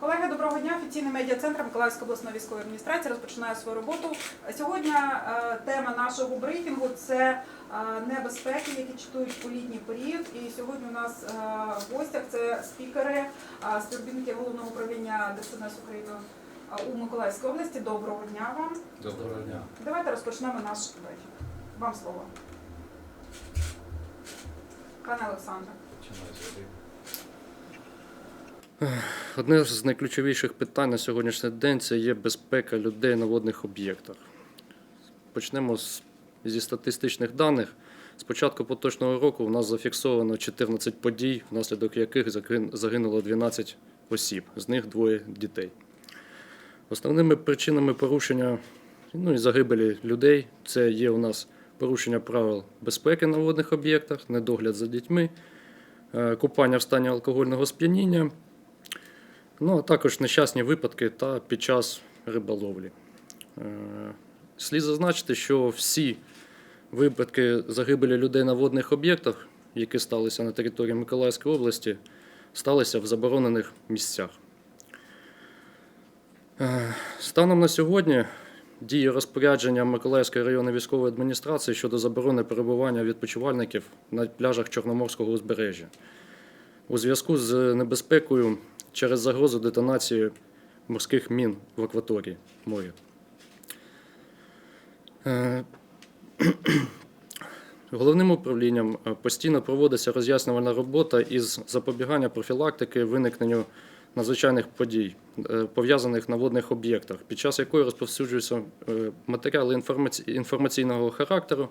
Колеги, доброго дня. Офіційний медіа-центр Миколаївської обласної військової адміністрації розпочинає свою роботу. Сьогодні е, тема нашого брифінгу це е, небезпеки, які читують у літній період. І сьогодні у нас е, в гостях це спікери, е, співробітники головного управління ДСНС України е, у Миколаївській області. Доброго дня вам. Доброго дня. Давайте розпочнемо наш брифінг. Вам слово. Пане Олександре. Починаю сюди. Одне з найключовіших питань на сьогоднішній день це є безпека людей на водних об'єктах. Почнемо з, зі статистичних даних. З початку поточного року у нас зафіксовано 14 подій, внаслідок яких загинуло 12 осіб, з них двоє дітей. Основними причинами порушення ну, і загибелі людей це є у нас порушення правил безпеки на водних об'єктах, недогляд за дітьми, е, купання в стані алкогольного сп'яніння. Ну, а також нещасні випадки та під час риболовлі. Е, Слід зазначити, що всі випадки загибелі людей на водних об'єктах, які сталися на території Миколаївської області, сталися в заборонених місцях. Е, Станом на сьогодні діє розпорядження Миколаївської районної військової адміністрації щодо заборони перебування відпочивальників на пляжах Чорноморського узбережжя у зв'язку з небезпекою через загрозу детонації морських мін в акваторії моря. Е, Головним управлінням е, постійно проводиться роз'яснювальна робота із запобігання профілактики виникненню надзвичайних подій, е, пов'язаних на водних об'єктах, під час якої розповсюджуються матеріали інформаційного характеру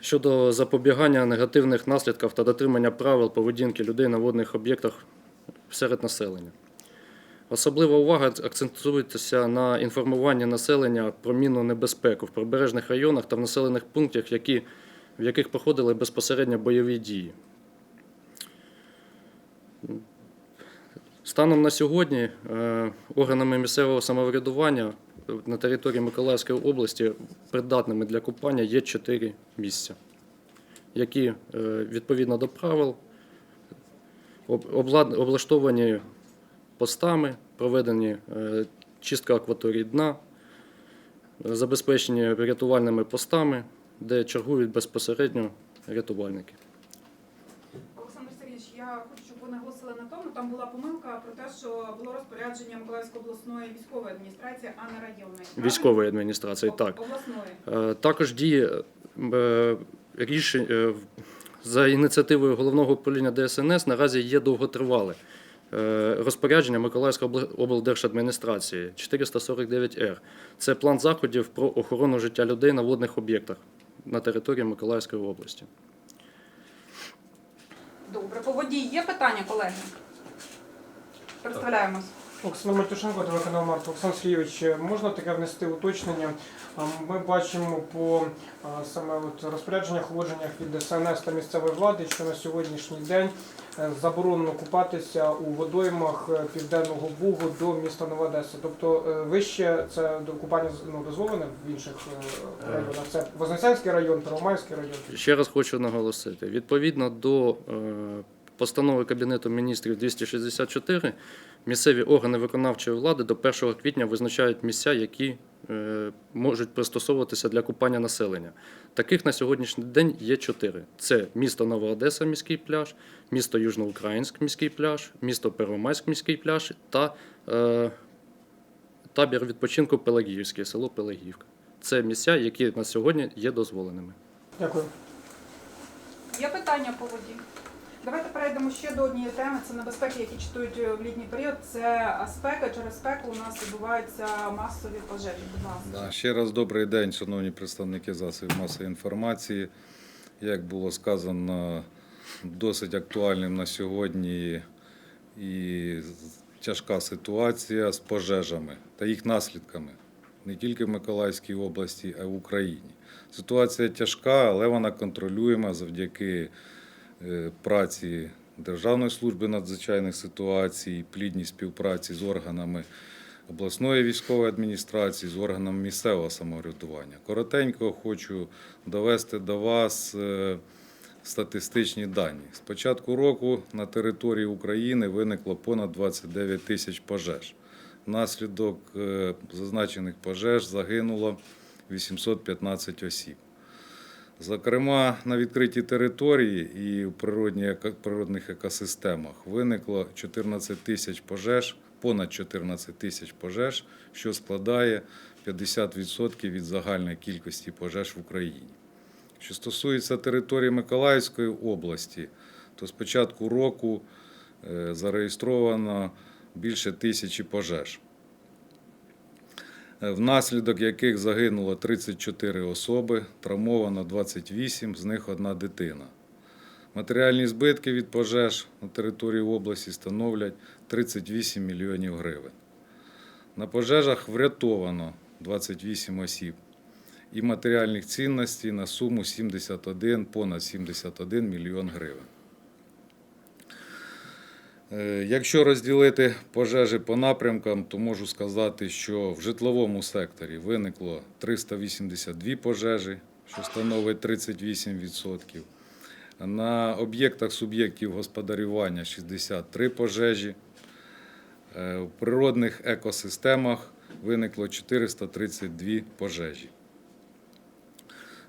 щодо запобігання негативних наслідків та дотримання правил поведінки людей на водних об'єктах серед населення. Особлива увага акцентується на інформуванні населення про мінну небезпеку в прибережних районах та в населених пунктах, які, в яких проходили безпосередньо бойові дії. Станом на сьогодні е, органами місцевого самоврядування на території Миколаївської області придатними для купання є чотири місця, які е, відповідно до правил облаштовані постами, проведені е, чистка акваторії дна, забезпечені рятувальними постами, де чергують безпосередньо рятувальники. Олександр Сергійович, я хочу, щоб ви наголосили на тому, там була помилка про те, що було розпорядження Миколаївської обласної військової адміністрації, а не районної. Військової адміністрації, Об- так. Обласної. Е, Також діє е, рішення за ініціативою головного управління ДСНС наразі є довготривале е, розпорядження Миколаївської облдержадміністрації 449Р. Це план заходів про охорону життя людей на водних об'єктах на території Миколаївської області. Добре, по воді є питання, колеги? Представляємось. Олександр Мартюшенко, телеканал Март. Олександр Сергійович, можна таке внести уточнення? А, Ми бачимо по саме от розпорядженнях, вложеннях від СНС та місцевої влади, що на сьогоднішній день е, заборонено купатися у водоймах е, Південного Бугу до міста Нова Одеса. Тобто е, вище це до купання ну, дозволене в інших районах. Це Вознесенський район, Первомайський район. Ще раз хочу наголосити: відповідно до постанови Кабінету міністрів 264, місцеві органи виконавчої влади до 1 квітня визначають місця, які можуть пристосовуватися для купання населення. Таких на сьогоднішній день є чотири: це місто Нова Одеса, міський пляж, місто Южноукраїнськ, міський пляж, місто Первомайськ, міський пляж та е, табір відпочинку Пелагіївське, село Пелагіївка. Це місця, які на сьогодні є дозволеними. Дякую. Є питання по воді? Давайте перейдемо ще до однієї теми. Це небезпеки, які читують в літній період. Це спека. Через спеку у нас відбуваються масові пожежі. Будь ласка. Ще раз добрий день, шановні представники засобів масової інформації. Як було сказано, досить актуальним на сьогодні і тяжка ситуація з пожежами та їх наслідками не тільки в Миколаївській області, а й в Україні. Ситуація тяжка, але вона контролюєма завдяки е, праці Державної служби надзвичайних ситуацій, плідній співпраці з органами обласної військової адміністрації, з органами місцевого самоврядування. Коротенько хочу довести до вас е, статистичні дані. З початку року на території України виникло понад 29 тисяч пожеж. Внаслідок е, зазначених пожеж загинуло 815 осіб. Зокрема, на відкритій території і в природних екосистемах виникло 14 тисяч пожеж, понад 14 тисяч пожеж, що складає 50% від загальної кількості пожеж в Україні. Що стосується території Миколаївської області, то з початку року е, зареєстровано більше тисячі пожеж внаслідок яких загинуло 34 особи, травмовано 28, з них одна дитина. Матеріальні збитки від пожеж на території області становлять 38 мільйонів гривень. На пожежах врятовано 28 осіб і матеріальних цінностей на суму 71, понад 71 мільйон гривень. Е, Якщо розділити пожежі по напрямкам, то можу сказати, що в житловому секторі виникло 382 пожежі, що становить 38%. На об'єктах суб'єктів господарювання 63 пожежі. Е, В природних екосистемах виникло 432 пожежі.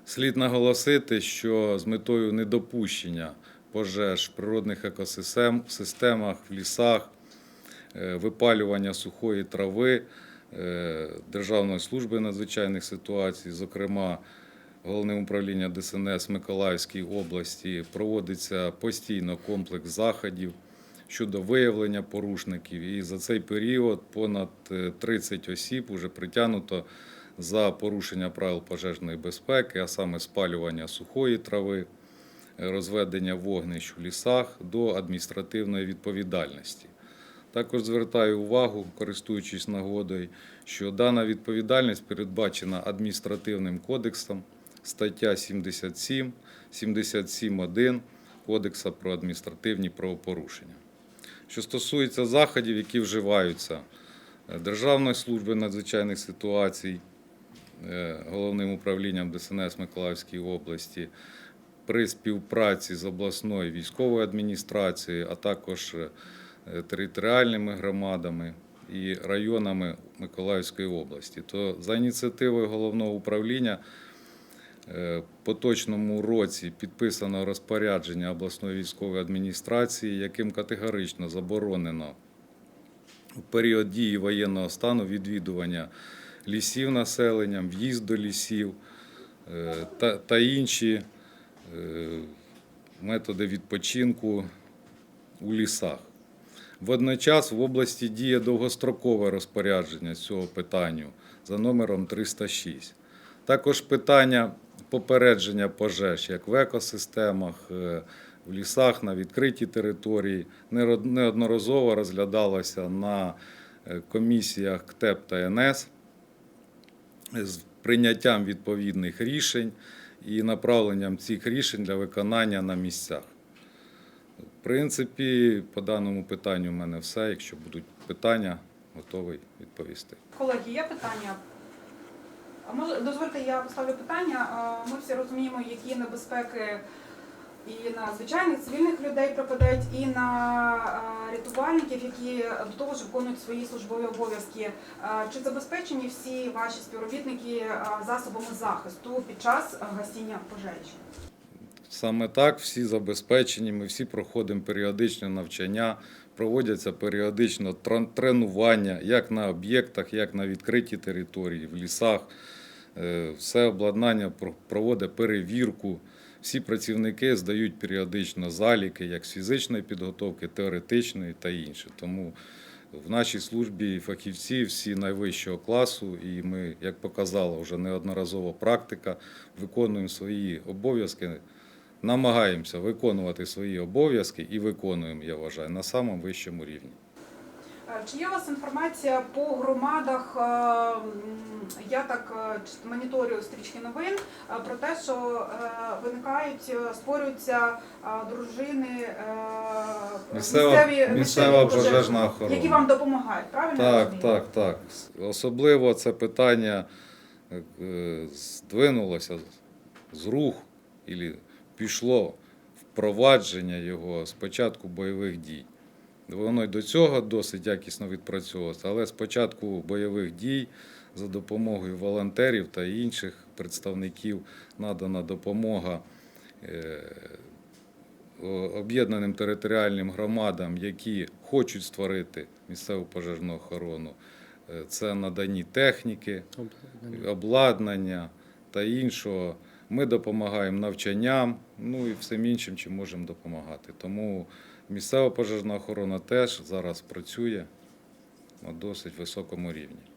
Слід наголосити, що з метою недопущення пожеж природних екосистем, системах, в лісах, е, випалювання сухої трави е, Державної служби надзвичайних ситуацій, зокрема Головним управлінням ДСНС Миколаївській області, проводиться постійно комплекс заходів щодо виявлення порушників. І за цей період понад е, 30 осіб вже притягнуто за порушення правил пожежної безпеки, а саме спалювання сухої трави, розведення вогнищ у лісах до адміністративної відповідальності. Також звертаю увагу, користуючись нагодою, що дана відповідальність передбачена адміністративним кодексом, стаття 77, 77.1 Кодексу про адміністративні правопорушення. Що стосується заходів, які вживаються е, Державною службою надзвичайних ситуацій, е, головним управлінням ДСНС Миколаївської області при співпраці з обласною військовою адміністрацією, а також е, територіальними громадами і районами Миколаївської області. То за ініціативою головного управління е, в поточному році підписано розпорядження обласної військової адміністрації, яким категорично заборонено у період дії воєнного стану відвідування лісів населенням, в'їзд до лісів е, та, та інші методи відпочинку у лісах. Водночас в області діє довгострокове розпорядження з цього питанню за номером 306. Також питання попередження пожеж як в екосистемах, е, в лісах, на відкритій території неодноразово розглядалося на е, комісіях КТЕП та НС з прийняттям відповідних рішень і направленням цих рішень для виконання на місцях. В принципі, по даному питанню в мене все. Якщо будуть питання, готовий відповісти. Колеги, є питання? Дозвольте, я поставлю питання. Ми всі розуміємо, які небезпеки і на звичайних цивільних людей припадають, і на рятувальників, які до того ж виконують свої службові обов'язки. Чи забезпечені всі ваші співробітники засобами захисту під час гасіння пожежі? Саме так, всі забезпечені, ми всі проходимо періодичне навчання, проводяться періодично тренування як на об'єктах, як на відкритій території, в лісах. Е, Все обладнання про- проводить перевірку. Всі працівники здають періодично заліки як з фізичної підготовки, теоретичної та інше. Тому в нашій службі фахівці всі найвищого класу, і ми, як показала вже неодноразово практика, виконуємо свої обов'язки намагаємося виконувати свої обов'язки і виконуємо, я вважаю, на самому вищому рівні. Е, Чи є у вас інформація по громадах? е, Я так е, моніторю стрічки новин про те, що виникають, створюються дружини Місцева, місцеві, місцева місцеві пожежна які вам допомагають, правильно? Так, так, так. Особливо це питання здвинулося з рух, і пішло впровадження його з початку бойових дій. Воно й до цього досить якісно відпрацьовувалося, але з початку бойових дій за допомогою волонтерів та інших представників надана допомога е, об'єднаним територіальним громадам, які хочуть створити місцеву пожежну охорону. Е, Це надані техніки, обладнання та іншого. Ми допомагаємо навчанням, ну і всім іншим, чим можемо допомагати. Тому місцева пожежна охорона теж зараз працює на досить високому рівні.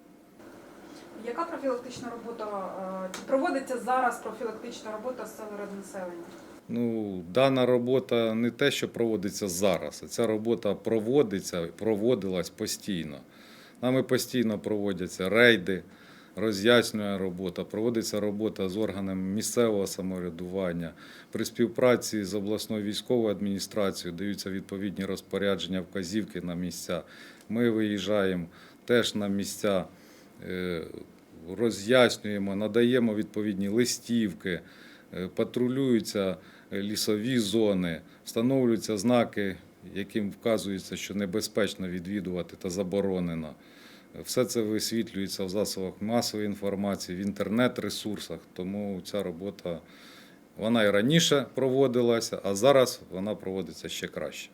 Яка профілактична робота е, чи проводиться зараз профілактична робота з серед населення? Ну, дана робота не те, що проводиться зараз, а ця робота проводиться, проводилась постійно. Нами постійно проводяться рейди, роз'яснює робота, проводиться робота з органами місцевого самоврядування. При співпраці з обласною військовою адміністрацією даються відповідні розпорядження, вказівки на місця. Ми виїжджаємо теж на місця, е, роз'яснюємо, надаємо відповідні листівки, е, патрулюються лісові зони, встановлюються знаки, яким вказується, що небезпечно відвідувати та заборонено. Все це висвітлюється в засобах масової інформації, в інтернет-ресурсах, тому ця робота вона і раніше проводилася, а зараз вона проводиться ще краще.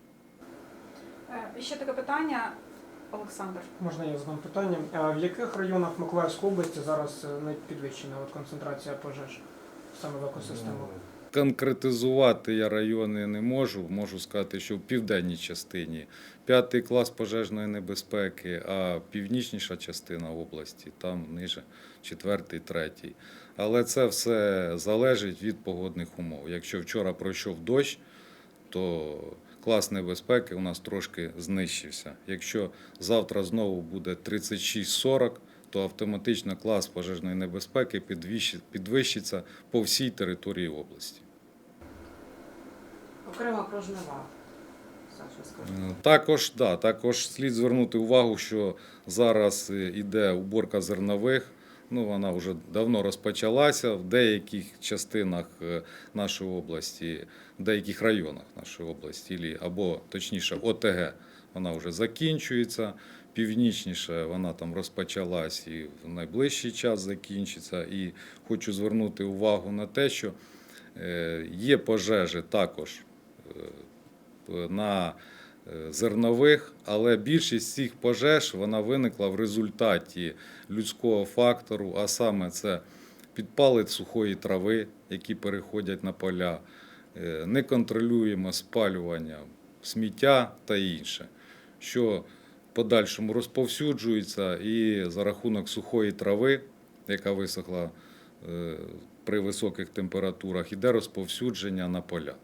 Е, І ще таке питання, Олександр. Можна я задам питання? А в яких районах Миколаївської області зараз е, найпідвищена концентрація пожеж саме в екосистемах? Конкретизувати я райони не можу. Можу сказати, що в південній частині п'ятий клас пожежної небезпеки, а північніша частина області там ниже четвертий, третій. Але це все залежить від погодних умов. Якщо вчора пройшов дощ, то клас небезпеки у нас трошки знищився. Якщо завтра знову буде 36-40, то автоматично клас пожежної небезпеки підвищиться по всій території області. Окремо про жнива. Е, Також, да, також слід звернути увагу, що зараз е, іде уборка зернових. Ну, вона вже давно розпочалася в деяких частинах е, нашої області, в деяких районах нашої області, або точніше ОТГ, вона вже закінчується. Північніше вона там розпочалась і в найближчий час закінчиться. І хочу звернути увагу на те, що е, є пожежі також е, на зернових, але більшість цих пожеж вона виникла в результаті людського фактору, а саме це підпали сухої трави, які переходять на поля, е, неконтролюємо спалювання сміття та інше, що в подальшому розповсюджується і за рахунок сухої трави, яка висохла е, при високих температурах, іде розповсюдження на поля.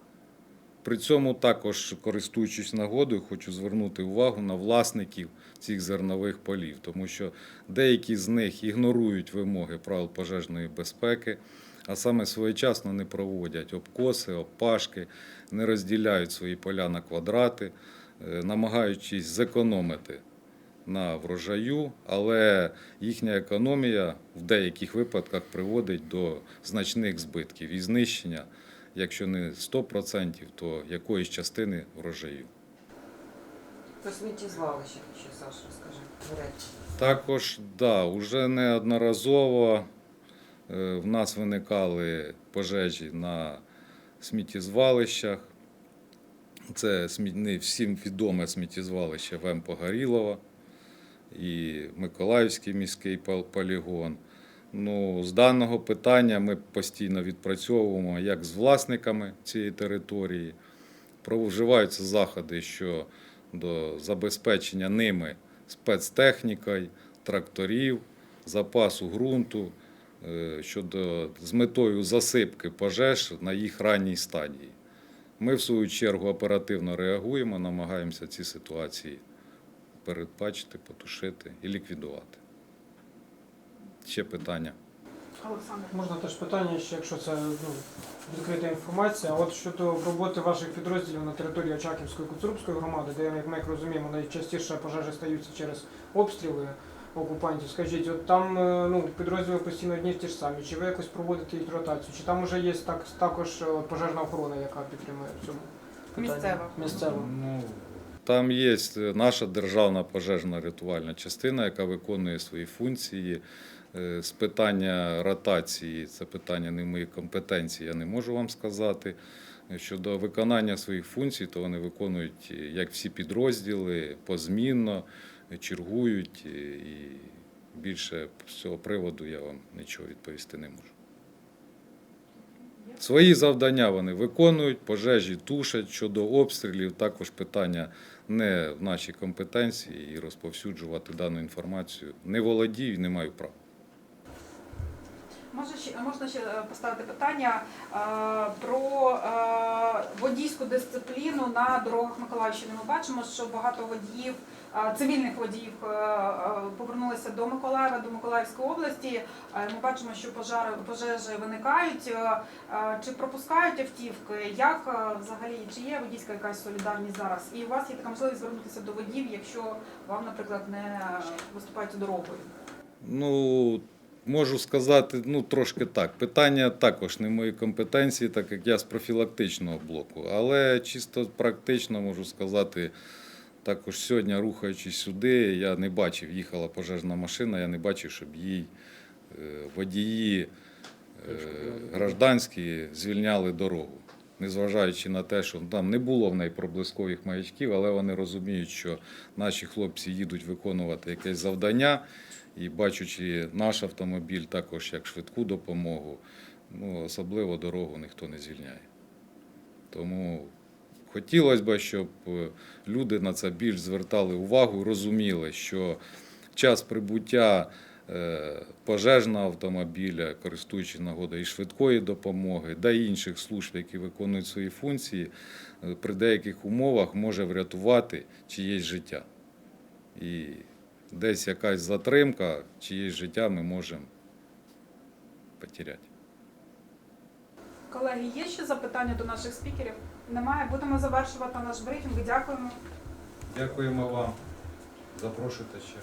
При цьому також, користуючись нагодою, хочу звернути увагу на власників цих зернових полів, тому що деякі з них ігнорують вимоги правил пожежної безпеки, а саме своєчасно не проводять обкоси, обпашки, не розділяють свої поля на квадрати, е, намагаючись зекономити на врожаю, але їхня економія в деяких випадках приводить до значних збитків і знищення якщо не 100%, то якоїсь частини врожаю. Про сміттєзвалище ще, Саша, речі. Також, да, вже неодноразово е, в нас виникали пожежі на сміттєзвалищах. Це не всім відоме сміттєзвалище ВМ Погорілова і Миколаївський міський полігон. Ну, з даного питання ми постійно відпрацьовуємо як з власниками цієї території. Вживаються заходи щодо забезпечення ними спецтехнікою, тракторів, запасу ґрунту е, щодо з метою засипки пожеж на їх ранній стадії. Ми, в свою чергу, оперативно реагуємо, намагаємося ці ситуації передбачити, потушити і ліквідувати. Ще питання. Олександр. Можна теж питання, ще якщо це ну, відкрита інформація. От щодо роботи ваших підрозділів на території Очаківської Куцурубської громади, де, як ми як розуміємо, найчастіше пожежі стаються через обстріли. окупантів. Скажіть, от там е, ну, підрозділи постійно одні ті ж самі. Чи ви якось проводите їх ротацію? Чи там вже є так, також е, пожежна охорона, яка підтримує в цьому? Місцева. Місцева. Ну, там є наша державна пожежна рятувальна частина, яка виконує свої функції. Е, З питання ротації, це питання не в моїй компетенції, я не можу вам сказати. Щодо виконання своїх функцій, то вони виконують, е, як всі підрозділи, позмінно, е, чергують, е, і більше з цього приводу я вам нічого відповісти не можу. Свої завдання вони виконують, пожежі тушать щодо обстрілів. Також питання не в нашій компетенції і розповсюджувати дану інформацію не володію і не маю права. Може ще можна ще е, поставити питання е, про е, водійську дисципліну на дорогах Миколаївщини. Ми бачимо, що багато водіїв, цивільних водіїв повернулися до Миколаєва, до Миколаївської області. Ми бачимо, що пожари пожежі виникають. Чи пропускають автівки? Як взагалі чи є водійська якась солідарність зараз? І у вас є така можливість звернутися до водіїв, якщо вам, наприклад, не виступають дорогою. Ну, можу сказати, ну трошки так. Питання також не в моїй компетенції, так як я з профілактичного блоку. Але чисто практично можу сказати, також сьогодні, рухаючись сюди, я не бачив, їхала пожежна машина, я не бачив, щоб їй е, водії е, гражданські звільняли дорогу. Незважаючи на те, що там не було в неї проблискових маячків, але вони розуміють, що наші хлопці їдуть виконувати якесь завдання, і бачачи наш автомобіль також як швидку допомогу, ну, особливо дорогу ніхто не звільняє. Тому хотілося б, щоб е, люди на це більш звертали увагу, розуміли, що час прибуття е, пожежного автомобіля, користуючись нагодою і швидкої допомоги, й інших служб, які виконують свої функції, е, при деяких умовах може врятувати чиєсь життя. І десь якась затримка, чиєсь життя ми можемо потеряти. Колеги, є ще запитання до наших спікерів? Немає. Будемо завершувати наш брифінг. Дякуємо. Дякуємо вам. Запрошуйте ще.